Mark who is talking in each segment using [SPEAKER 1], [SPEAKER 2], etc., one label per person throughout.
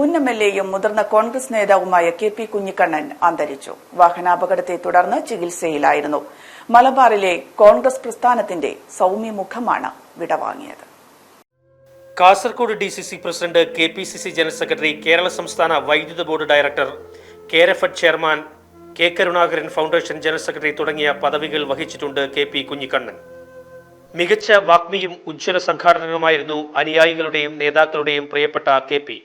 [SPEAKER 1] മുൻ M L എയും മുതിർന്ന കോൺഗ്രസ് നേതാവുമായ കെ പി കുഞ്ഞിക്കണ്ണൻ അന്തരിച്ചു. വാഹനാപകടത്തെ തുടർന്ന് ചികിത്സയിലായിരുന്നു. മലബാറിലെ കോൺഗ്രസ് പ്രസ്ഥാനത്തിന്റെ സൌമ്യമുഖമാണ് വിടവാങ്ങിയത്.
[SPEAKER 2] Kasaragod D C C president K P C C general secretary Kerala സംസ്ഥാന വൈദ്യുത board director Kerafed chairman K Karunakaran foundation general secretary തുടങ്ങിയ പദവികൾ വഹിച്ചിട്ടുണ്ട് കെ പി കുഞ്ഞിക്കണ്ണൻ. മികച്ച വാഗ്മിയും ഉജ്ജ്വല സംഘാടനവുമായിരുന്നു അനുയായികളുടെയും നേതാക്കളുടെയും പ്രിയപ്പെട്ട കെ പി.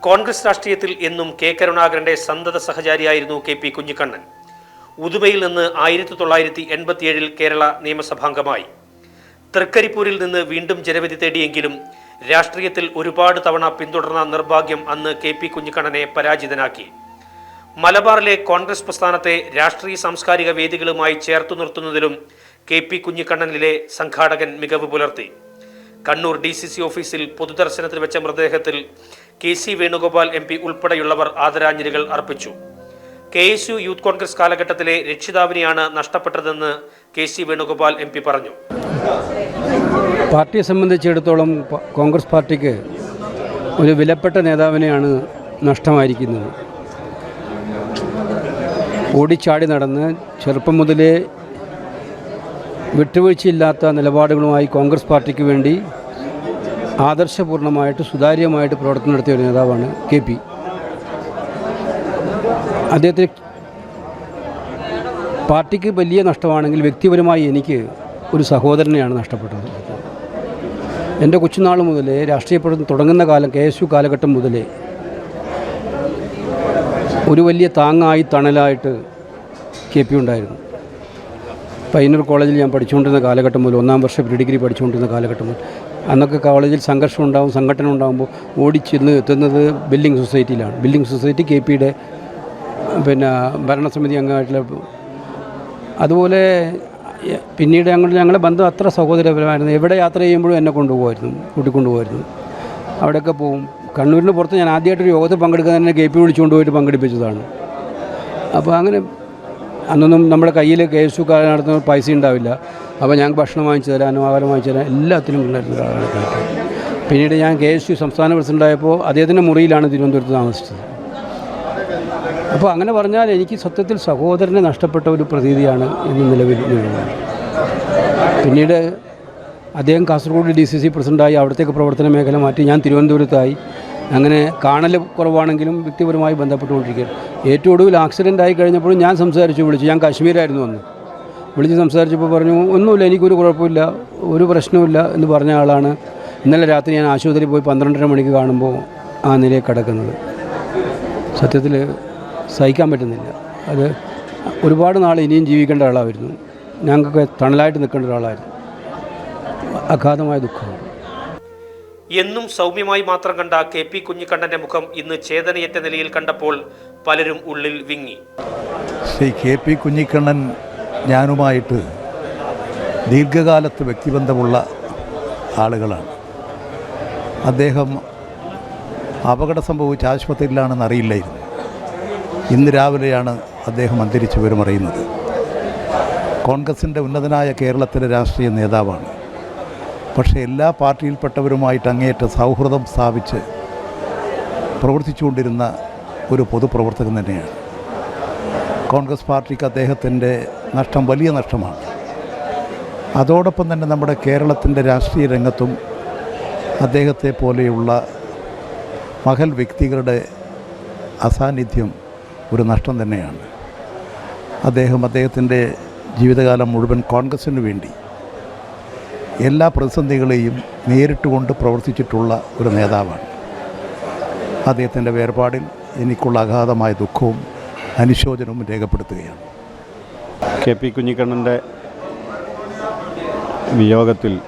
[SPEAKER 2] കോൺഗ്രസ് രാഷ്ട്രീയത്തിൽ എന്നും കെ കരുണാകരന്റെ സന്തത സഹചാരിയായിരുന്നു കെ പി കുഞ്ഞിക്കണ്ണൻ. ഉദുമയിൽ നിന്ന് ആയിരത്തി തൊള്ളായിരത്തി എൺപത്തിയേഴിൽ കേരള നിയമസഭാംഗമായി. തൃക്കരിപ്പൂരിൽ നിന്ന് വീണ്ടും ജനവിധി തേടിയെങ്കിലും രാഷ്ട്രീയത്തിൽ ഒരുപാട് തവണ പിന്തുടർന്ന നിർഭാഗ്യം അന്ന് കെ പി കുഞ്ഞിക്കണ്ണനെ പരാജിതനാക്കി. മലബാറിലെ കോൺഗ്രസ് പ്രസ്ഥാനത്തെ രാഷ്ട്രീയ സാംസ്കാരിക വേദികളുമായി ചേർത്തു നിർത്തുന്നതിലും കെ പി കുഞ്ഞിക്കണ്ണനിലെ സംഘാടകൻ മികവ് പുലർത്തി. കണ്ണൂർ ഡി സി സി ഓഫീസിൽ പൊതുദർശനത്തിൽ വെച്ച മൃതദേഹത്തിൽ K C Venugopal M P ഉൾപ്പെടെയുള്ളവർ ആദരാഞ്ജലികൾ അർപ്പിച്ചു. K S U youth Congress കാലഘട്ടത്തിലെ രക്ഷിതാവിനെയാണ് നഷ്ടപ്പെട്ടതെന്ന് K C Venugopal M P പറഞ്ഞു.
[SPEAKER 3] പാർട്ടിയെ സംബന്ധിച്ചിടത്തോളം കോൺഗ്രസ് പാർട്ടിക്ക് ഒരു വിലപ്പെട്ട നേതാവിനെയാണ് നഷ്ടമായിരിക്കുന്നത്. ഓടിച്ചാടി നടന്ന് ചെറുപ്പം മുതലേ വിട്ടുവീഴ്ചയില്ലാത്ത നിലപാടുകളുമായി കോൺഗ്രസ് പാർട്ടിക്ക് വേണ്ടി ആദർശപൂർണമായിട്ട് സുതാര്യമായിട്ട് പ്രവർത്തനം നടത്തിയ ഒരു നേതാവാണ് കെ പി. അദ്ദേഹത്തിന് പാർട്ടിക്ക് വലിയ നഷ്ടമാണെങ്കിൽ വ്യക്തിപരമായി എനിക്ക് ഒരു സഹോദരനെയാണ് നഷ്ടപ്പെട്ടത്. എന്റെ കൊച്ചുനാൾ മുതലേ പ്രവർത്തനം തുടങ്ങുന്ന കാലം കെ എസ് യു കാലഘട്ടം മുതലേ ഒരു വലിയ താങ്ങായി തണലായിട്ട് കെ പി ഉണ്ടായിരുന്നു. പയ്യന്നൂർ കോളേജിൽ ഞാൻ പഠിച്ചുകൊണ്ടിരുന്ന കാലഘട്ടം മുതൽ ഒന്നാം വർഷം പ്രീ ഡിഗ്രി പഠിച്ചുകൊണ്ടിരുന്ന കാലഘട്ടം മുതൽ അന്നൊക്കെ കോളേജിൽ സംഘർഷം ഉണ്ടാകും സംഘടന ഉണ്ടാകുമ്പോൾ ഓടിച്ചെന്ന് എത്തുന്നത് ബിൽഡിംഗ് സൊസൈറ്റിയിലാണ്. ബിൽഡിംഗ് സൊസൈറ്റി കെ പിയുടെ പിന്നെ ഭരണസമിതി അംഗമായിട്ടുള്ള അതുപോലെ പിന്നീട് ഞങ്ങൾ ഞങ്ങളെ ബന്ധം അത്ര സഹോദരപരമായിരുന്നു. എവിടെ യാത്ര ചെയ്യുമ്പോഴും എന്നെ കൊണ്ടുപോകുമായിരുന്നു കൂട്ടിക്കൊണ്ടുപോകുമായിരുന്നു അവിടെയൊക്കെ പോകും കണ്ണൂരിന് പുറത്ത് ഞാൻ ആദ്യമായിട്ടൊരു യോഗത്തിൽ പങ്കെടുക്കാൻ തന്നെ കെ പി വിളിച്ചുകൊണ്ട് പോയിട്ട് പങ്കെടുപ്പിച്ചതാണ്. അപ്പോൾ അങ്ങനെ അന്നൊന്നും നമ്മുടെ കയ്യിൽ കെ എസ് യു നടത്തുന്ന പൈസ ഉണ്ടാവില്ല. അപ്പോൾ ഞങ്ങൾക്ക് ഭക്ഷണം വാങ്ങിച്ചു തരാനും ആഹാരം വാങ്ങിച്ചു തരാൻ എല്ലാത്തിനും ഉണ്ടായിരുന്ന പിന്നീട് ഞാൻ കെ എസ് യു സംസ്ഥാന പ്രസിഡന്റായപ്പോൾ അദ്ദേഹത്തിന്റെ മുറിയിലാണ് തിരുവനന്തപുരത്ത് താമസിച്ചത്. അപ്പോൾ അങ്ങനെ പറഞ്ഞാൽ എനിക്ക് സത്യത്തിൽ സഹോദരനെ നഷ്ടപ്പെട്ട ഒരു പ്രതീതിയാണ് ഇന്ന് നിലവിൽ പിന്നീട് അദ്ദേഹം കാസർഗോഡ് ഡി സി സി പ്രസിഡന്റായി അവിടത്തേക്ക് പ്രവർത്തന മേഖല മാറ്റി ഞാൻ തിരുവനന്തപുരത്തായി. അങ്ങനെ കാണൽ കുറവാണെങ്കിലും വ്യക്തിപരമായി ബന്ധപ്പെട്ടുകൊണ്ടിരിക്കുകയാണ്. ഏറ്റവും ഒടുവിൽ ആക്സിഡന്റ് ആയി കഴിഞ്ഞപ്പോഴും ഞാൻ സംസാരിച്ചു വിളിച്ചു. ഞാൻ കാശ്മീരായിരുന്നു അന്ന്. വിളിച്ച് സംസാരിച്ചപ്പോൾ പറഞ്ഞു ഒന്നുമില്ല എനിക്കൊരു കുഴപ്പമില്ല ഒരു പ്രശ്നവുമില്ല എന്ന് പറഞ്ഞ ആളാണ്. ഇന്നലെ രാത്രി ഞാൻ ആശുപത്രിയിൽ പോയി പന്ത്രണ്ടര മണിക്ക് കാണുമ്പോൾ ആ നിലയിൽ കിടക്കുന്നത്. സത്യത്തിൽ സഹിക്കാൻ പറ്റുന്നില്ല. അത് ഒരുപാട് നാൾ ഇനിയും ജീവിക്കേണ്ട ആളായിരുന്നു. ഞങ്ങൾക്ക് തണലായിട്ട് നിൽക്കേണ്ട ഒരാളായിരുന്നു. അഗാധമായ ദുഃഖമാണ്.
[SPEAKER 2] എന്നും സൗമ്യമായി മാത്രം കണ്ട കെ പി കുഞ്ഞിക്കണ്ണന്റെ മുഖം ഇന്ന് ചേതനയറ്റ നിലയിൽ കണ്ടപ്പോൾ പലരും ഉള്ളിൽ വിങ്ങി.
[SPEAKER 4] ശ്രീ കെ പി കുഞ്ഞിക്കണ്ണൻ ഞാനുമായിട്ട് ദീർഘകാലത്ത് വ്യക്തിബന്ധമുള്ള ആളുകളാണ്. അദ്ദേഹം അപകടം സംഭവിച്ച ആശുപത്രിയിലാണെന്ന് അറിയില്ലായിരുന്നു. ഇന്ന് രാവിലെയാണ് അദ്ദേഹം അന്തരിച്ച വിവരം അറിയുന്നത് കോൺഗ്രസിന്റെ ഉന്നതനായ കേരളത്തിലെ രാഷ്ട്രീയ നേതാവാണ്. പക്ഷേ എല്ലാ പാർട്ടിയിൽപ്പെട്ടവരുമായിട്ട് അങ്ങേയറ്റ സൗഹൃദം സ്ഥാപിച്ച് പ്രവർത്തിച്ചുകൊണ്ടിരുന്ന ഒരു പൊതുപ്രവർത്തകൻ തന്നെയാണ്. കോൺഗ്രസ് പാർട്ടിക്ക് അദ്ദേഹത്തിന്റെ നഷ്ടം വലിയ നഷ്ടമാണ്. അതോടൊപ്പം തന്നെ നമ്മുടെ കേരളത്തിന്റെ രാഷ്ട്രീയ രംഗത്തും അദ്ദേഹത്തെ പോലെയുള്ള മഹൽ വ്യക്തികളുടെ അസാന്നിധ്യം ഒരു നഷ്ടം തന്നെയാണ്. അദ്ദേഹം അദ്ദേഹത്തിന്റെ ജീവിതകാലം മുഴുവൻ കോൺഗ്രസ്സിന് വേണ്ടി എല്ലാ പ്രതിസന്ധികളെയും നേരിട്ട് കൊണ്ട് പ്രവർത്തിച്ചിട്ടുള്ള ഒരു നേതാവാണ്. അദ്ദേഹത്തിന്റെ വേർപാടിൽ എനിക്കുള്ള അഗാധമായ ദുഃഖവും അനുശോചനവും രേഖപ്പെടുത്തുകയാണ്.
[SPEAKER 5] കെ പി കുഞ്ഞിക്കണ്ണന്റെ വിയോഗത്തിൽ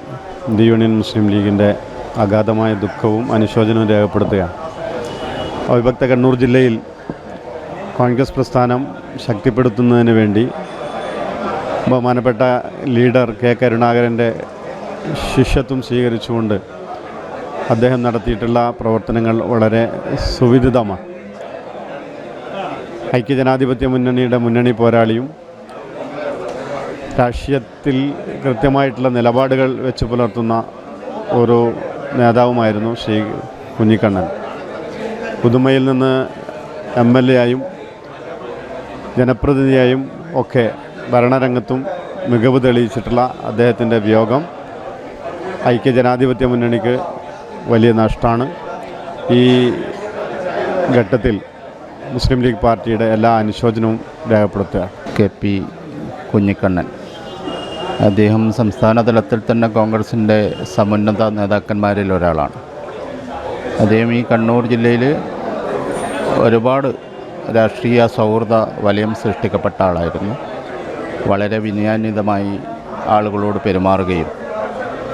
[SPEAKER 5] ഇന്ത്യ യൂണിയൻ മുസ്ലിം ലീഗിന്റെ അഗാധമായ ദുഃഖവും അനുശോചനവും രേഖപ്പെടുത്തുകയാണ്. അവിഭക്ത കണ്ണൂർ ജില്ലയിൽ കോൺഗ്രസ് പ്രസ്ഥാനം ശക്തിപ്പെടുത്തുന്നതിന് വേണ്ടി ബഹുമാനപ്പെട്ട ലീഡർ കെ കരുണാകരന്റെ ശിഷ്യത്വം സ്വീകരിച്ചുകൊണ്ട് അദ്ദേഹം നടത്തിയിട്ടുള്ള പ്രവർത്തനങ്ങൾ വളരെ സുവിദിതമാണ്. ഐക്യജനാധിപത്യ മുന്നണിയുടെ മുന്നണി പോരാളിയും രാഷ്ട്രീയത്തിൽ കൃത്യമായിട്ടുള്ള നിലപാടുകൾ വെച്ച് പുലർത്തുന്ന ഒരു നേതാവുമായിരുന്നു ശ്രീ കുഞ്ഞിക്കണ്ണൻ. പുതുമയിൽ നിന്ന് എം എൽ എ ആയും ജനപ്രതിനിധിയായും ഒക്കെ ഭരണരംഗത്തും മികവ് തെളിയിച്ചിട്ടുള്ള അദ്ദേഹത്തിന്റെ വിയോഗം ഐക്യജനാധിപത്യ മുന്നണിക്ക് വലിയ നഷ്ടമാണ് ഈ ഘട്ടത്തിൽ മുസ്ലിം ലീഗ് പാർട്ടിയുടെ എല്ലാ അനുശോചനവും രേഖപ്പെടുത്തുക.
[SPEAKER 6] K P Kunhikannan. അദ്ദേഹം സംസ്ഥാന തലത്തിൽ തന്നെ കോൺഗ്രസിന്റെ സമുന്നത നേതാക്കന്മാരിൽ ഒരാളാണ്. അദ്ദേഹം ഈ കണ്ണൂർ ജില്ലയിൽ ഒരുപാട് രാഷ്ട്രീയ സൗഹൃദ വലയം സൃഷ്ടിക്കപ്പെട്ട ആളായിരുന്നു. വളരെ വിനയാന്വിതമായി ആളുകളോട് പെരുമാറുകയും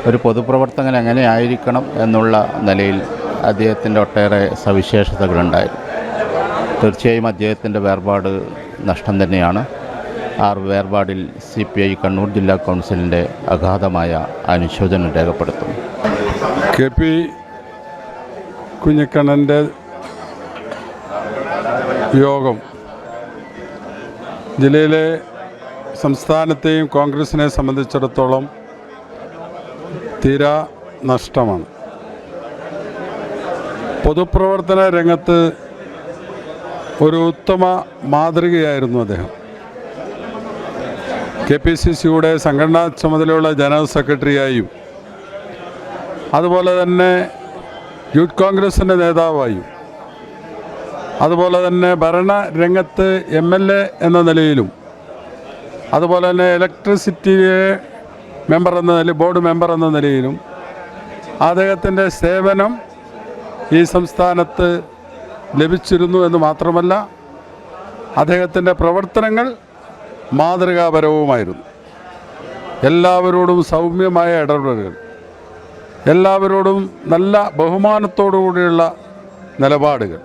[SPEAKER 6] ഒരു പൊതുപ്രവർത്തകൻ എങ്ങനെ ആയിരിക്കണം എന്നുള്ള നിലയിൽ അദ്ദേഹത്തിന്റെ ഒട്ടേറെ സവിശേഷതകളുണ്ടായിരുന്നു. തീർച്ചയായും അദ്ദേഹത്തിന്റെ വേർപാട് നഷ്ടം തന്നെയാണ്. ആർ വേർപാടിൽ സി പി ഐ കണ്ണൂർ ജില്ലാ കൗൺസിലിന്റെ അഗാധമായ അനുശോചനം രേഖപ്പെടുത്തുന്നു.
[SPEAKER 7] കെ പി കുഞ്ഞിക്കണ്ണന്റെ യോഗം. ജില്ലയിലെ സംസ്ഥാനത്തെയും കോൺഗ്രസിനെ സംബന്ധിച്ചിടത്തോളം തീരാ നഷ്ടമാണ്. പൊതുപ്രവർത്തന രംഗത്ത് ഒരു ഉത്തമ മാതൃകയായിരുന്നു അദ്ദേഹം. കെ പി സി സിയുടെ സംഘടനാ ചുമതലയുള്ള ജനറൽ സെക്രട്ടറിയായും അതുപോലെ തന്നെ യൂത്ത് കോൺഗ്രസിന്റെ നേതാവായും അതുപോലെ തന്നെ ഭരണ രംഗത്ത് എം എൽ എ എന്ന നിലയിലും അതുപോലെ തന്നെ ഇലക്ട്രിസിറ്റി മെമ്പർ എന്ന നില ബോർഡ് മെമ്പർ എന്ന നിലയിലും അദ്ദേഹത്തിന്റെ സേവനം ഈ സംസ്ഥാനത്ത് ലഭിച്ചിരുന്നു എന്ന് മാത്രമല്ല അദ്ദേഹത്തിന്റെ പ്രവർത്തനങ്ങൾ മാതൃകാപരവുമായിരുന്നു. എല്ലാവരോടും സൗമ്യമായ ഇടപെടലുകൾ എല്ലാവരോടും നല്ല ബഹുമാനത്തോടു കൂടിയുള്ള നിലപാടുകൾ.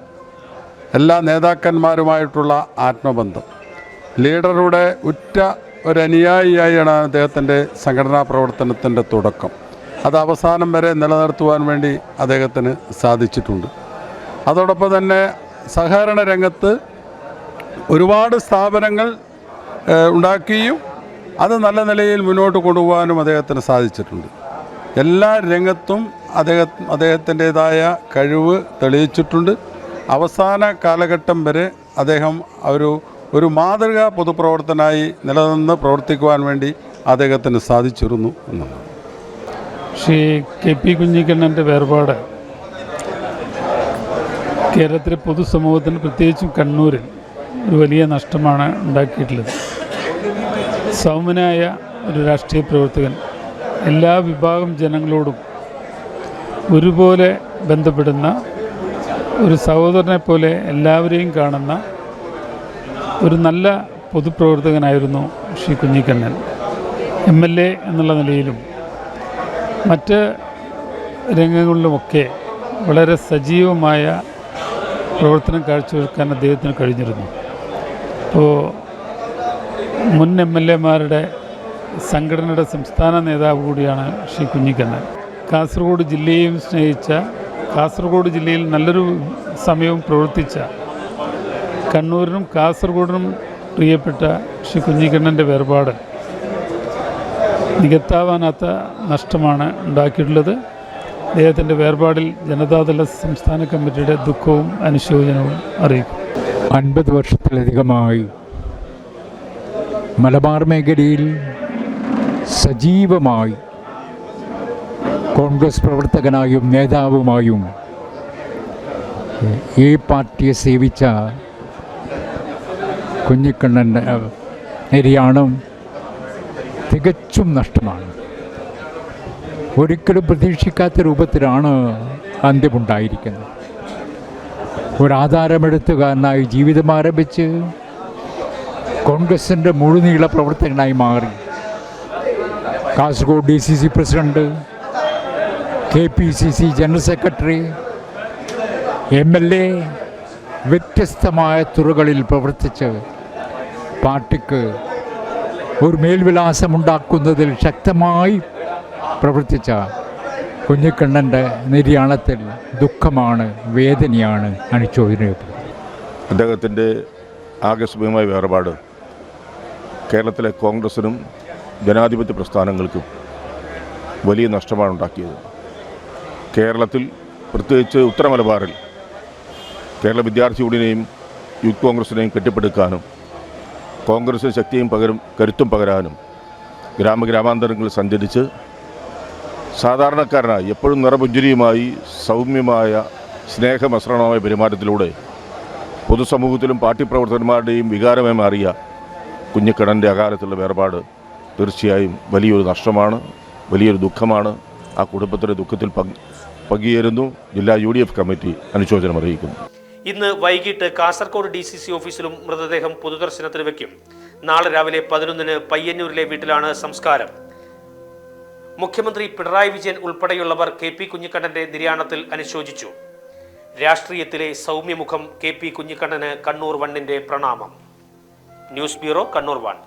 [SPEAKER 7] എല്ലാ നേതാക്കന്മാരുമായിട്ടുള്ള ആത്മബന്ധം. ലീഡറുടെ ഉറ്റ ഒരു അനുയായിയായാണ് അദ്ദേഹത്തിന്റെ സംഘടനാ പ്രവർത്തനത്തിന്റെ തുടക്കം. അത് അവസാനം വരെ നിലനിർത്തുവാൻ വേണ്ടി അദ്ദേഹത്തിന് സാധിച്ചിട്ടുണ്ട്. അതോടൊപ്പം തന്നെ സഹകരണ രംഗത്ത് ഒരുപാട് സ്ഥാപനങ്ങൾ ഉണ്ടാക്കിയും അത് നല്ല നിലയിൽ മുന്നോട്ട് കൊണ്ടുപോകാനും അദ്ദേഹത്തിന് സാധിച്ചിട്ടുണ്ട്. എല്ലാ രംഗത്തും അദ്ദേഹം അദ്ദേഹത്തിന്റെതായ കഴിവ് തെളിയിച്ചിട്ടുണ്ട്. അവസാന കാലഘട്ടം വരെ അദ്ദേഹം ഒരു ഒരു മാതൃകാ പൊതുപ്രവർത്തനായി നിലനിന്ന് പ്രവർത്തിക്കുവാൻ വേണ്ടി അദ്ദേഹത്തിന് സാധിച്ചിരുന്നു എന്നുള്ളത്
[SPEAKER 8] ശ്രീ കെ പി കുഞ്ഞിക്കണ്ണന്റെ വേർപാട് കേരളത്തിലെ പൊതുസമൂഹത്തിന് പ്രത്യേകിച്ചും കണ്ണൂരിൽ ഒരു വലിയ നഷ്ടമാണ് ഉണ്ടാക്കിയിട്ടുള്ളത്. സൗമ്യനായ ഒരു രാഷ്ട്രീയ പ്രവർത്തകൻ എല്ലാ വിഭാഗം ജനങ്ങളോടും ഒരുപോലെ ബന്ധപ്പെടുന്ന ഒരു സഹോദരനെ പോലെ എല്ലാവരെയും കാണുന്ന ഒരു നല്ല പൊതുപ്രവർത്തകനായിരുന്നു Shri Kunhikannan. M L A എന്നുള്ള നിലയിലും മറ്റ് രംഗങ്ങളിലുമൊക്കെ വളരെ സജീവമായ പ്രവർത്തനം കാഴ്ചവെക്കാൻ അദ്ദേഹത്തിന് കഴിഞ്ഞിരുന്നു. അപ്പോൾ മുൻ എം എൽ എമാരുടെ സംഘടനയുടെ സംസ്ഥാന നേതാവ് കൂടിയാണ് ശ്രീ കുഞ്ഞിക്കണ്ണൻ. കാസർഗോഡ് ജില്ലയെയും സ്നേഹിച്ച കാസർഗോഡ് ജില്ലയിൽ നല്ലൊരു സമയവും പ്രവർത്തിച്ച കണ്ണൂരിനും കാസർഗോഡിനും പ്രിയപ്പെട്ട ശ്രീ കുഞ്ഞിക്കണ്ണന്റെ വേർപാട് നികത്താവാനാത്ത നഷ്ടമാണ് ഉണ്ടാക്കിയിട്ടുള്ളത്. അദ്ദേഹത്തിന്റെ വേർപാടിൽ ജനതാദള സംസ്ഥാന കമ്മിറ്റിയുടെ ദുഃഖവും അനുശോചനവും അറിയിക്കും.
[SPEAKER 9] അൻപത് വർഷത്തിലധികമായി മലബാർ മേഖലയിൽ സജീവമായി കോൺഗ്രസ് പ്രവർത്തകനായും നേതാവുമായും ഈ പാർട്ടിയെ സേവിച്ച കുഞ്ഞിക്കണ്ണൻ നിര്യാണം തികച്ചും നഷ്ടമാണ്. ഒരിക്കലും പ്രതീക്ഷിക്കാത്ത രൂപത്തിലാണ് അന്ത്യമുണ്ടായിരിക്കുന്നത്. ഒരാധാരമെടുത്തുകാരനായി ജീവിതം ആരംഭിച്ച് കോൺഗ്രസിന്റെ മുഴുനീള പ്രവർത്തകനായി മാറി. Kasaragod D C C president K P C C general secretary M L A വ്യത്യസ്തമായ തുറകളിൽ പ്രവർത്തിച്ച് പാർട്ടിക്ക് ഒരു മേൽവിലാസമുണ്ടാക്കുന്നതിൽ ശക്തമായി പ്രവർത്തിച്ച കുഞ്ഞിക്കണ്ണന്റെ നിര്യാണത്തിൽ ദുഃഖമാണ് വേദനയാണ് അനുശോചനയപ്പെടുന്നത്
[SPEAKER 10] അദ്ദേഹത്തിന്റെ ആകസ്മികമായ വേർപാട് കേരളത്തിലെ കോൺഗ്രസിനും ജനാധിപത്യ പ്രസ്ഥാനങ്ങൾക്കും വലിയ നഷ്ടമാണ് ഉണ്ടാക്കിയത്. കേരളത്തിൽ പ്രത്യേകിച്ച് ഉത്തരമലബാറിൽ കേരള വിദ്യാർത്ഥി യൂണിയനെയും യൂത്ത് കോൺഗ്രസിനെയും കെട്ടിപ്പടുക്കാനും കോൺഗ്രസിന് ശക്തിയും പകരും കരുത്തും പകരാനും ഗ്രാമഗ്രാമാന്തരങ്ങളിൽ സഞ്ചരിച്ച് സാധാരണക്കാരനായി എപ്പോഴും നിറപുഞ്ചിരിയുമായി സൗമ്യമായ സ്നേഹമസൃണമായ പെരുമാറ്റത്തിലൂടെ പൊതുസമൂഹത്തിലും പാർട്ടി പ്രവർത്തകന്മാരുടെയും വികാരമായി മാറിയ കുഞ്ഞിക്കടന്റെ അകാലത്തുള്ള വേർപാട് തീർച്ചയായും വലിയൊരു നഷ്ടമാണ് വലിയൊരു ദുഃഖമാണ്. ആ കുടുംബത്തിന്റെ ദുഃഖത്തിൽ പങ്ക് പങ്കുചേരുന്നു. ജില്ലാ യു ഡി എഫ് കമ്മിറ്റി അനുശോചനം അറിയിക്കുന്നു.
[SPEAKER 2] ഇന്ന് വൈകിട്ട് കാസർഗോഡ് ഡി സി സി ഓഫീസിലും മൃതദേഹം പൊതുദർശനത്തിന് വയ്ക്കും നാളെ രാവിലെ പതിനൊന്നിന് പയ്യന്നൂരിലെ വീട്ടിലാണ് സംസ്കാരം. മുഖ്യമന്ത്രി പിണറായി വിജയൻ ഉൾപ്പെടെയുള്ളവർ കെ പി കുഞ്ഞിക്കണ്ണന്റെ നിര്യാണത്തിൽ അനുശോചിച്ചു. രാഷ്ട്രീയത്തിലെ സൗമ്യമുഖം കെ പി കുഞ്ഞിക്കണ്ണന് കണ്ണൂർ വണ്ണിന്റെ പ്രണാമം. News bureau Kannur one.